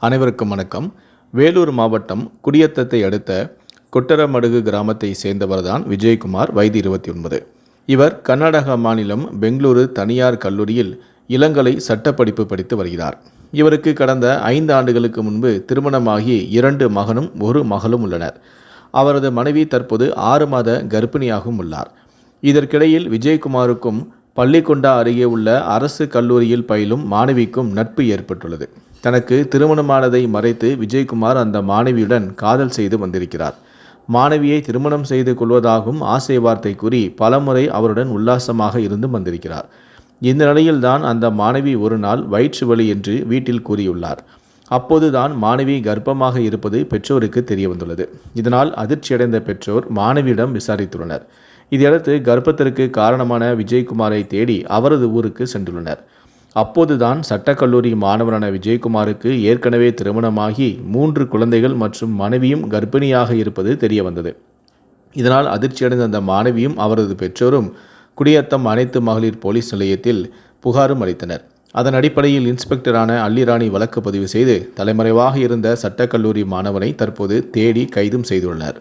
அனைவருக்கும் வணக்கம். வேலூர் மாவட்டம் குடியத்தத்தை அடுத்த கொட்டரமடுகு கிராமத்தை சேர்ந்தவர்தான் விஜயகுமார் வயது இருபத்தி ஒன்பது இவர் கர்நாடக மாநிலம் பெங்களூரு தனியார் கல்லூரியில் இளங்கலை சட்டப்படிப்பு படித்து வருகிறார். இவருக்கு கடந்த ஐந்து ஆண்டுகளுக்கு முன்பு திருமணமாகி இரண்டு மகனும் ஒரு மகளும் உள்ளனர். அவரது மனைவி தற்போது ஆறு மாத கர்ப்பிணியாகவும் உள்ளார். இதற்கிடையில் விஜயகுமாருக்கும் பள்ளிக்கொண்டா அருகே உள்ள அரசு கல்லூரியில் பயிலும் மாணவிக்கும் நட்பு ஏற்பட்டுள்ளது. தனக்கு திருமணமானதை மறைத்து விஜயகுமார் அந்த மாணவியுடன் காதல் செய்து வந்திருக்கிறார். மாணவியை திருமணம் செய்து கொள்வதாகவும் ஆசை வார்த்தை கூறி பலமுறை அவருடன் உல்லாசமாக இருந்து வந்திருக்கிறார். இந்த நிலையில்தான் அந்த மாணவி ஒரு நாள் வயிற்று வலி என்று வீட்டில் கூறியுள்ளார். அப்போதுதான் மாணவி கர்ப்பமாக இருப்பது பெற்றோருக்கு தெரிய வந்துள்ளது இதனால் அதிர்ச்சியடைந்த பெற்றோர் மாணவியிடம் விசாரித்துள்ளனர். இதையடுத்து கர்ப்பத்திற்கு காரணமான விஜயகுமாரை தேடி அவரது ஊருக்கு சென்றுள்ளனர். அப்போதுதான் சட்டக்கல்லூரி மாணவரான விஜயகுமாருக்கு ஏற்கனவே திருமணமாகி மூன்று குழந்தைகள் மற்றும் மனைவியும் கர்ப்பிணியாக இருப்பது தெரியவந்தது. இதனால் அதிர்ச்சியடைந்த அந்த மாணவியும் அவரது பெற்றோரும் குடியத்தம் அனைத்து மகளிர் போலீஸ் நிலையத்தில் புகாரும் அளித்தனர். அதன் அடிப்படையில் இன்ஸ்பெக்டரான அல்லிராணி வழக்கு பதிவு செய்து தலைமறைவாக இருந்த சட்டக்கல்லூரி மாணவனை தற்போது தேடி கைதும் செய்துள்ளனர்.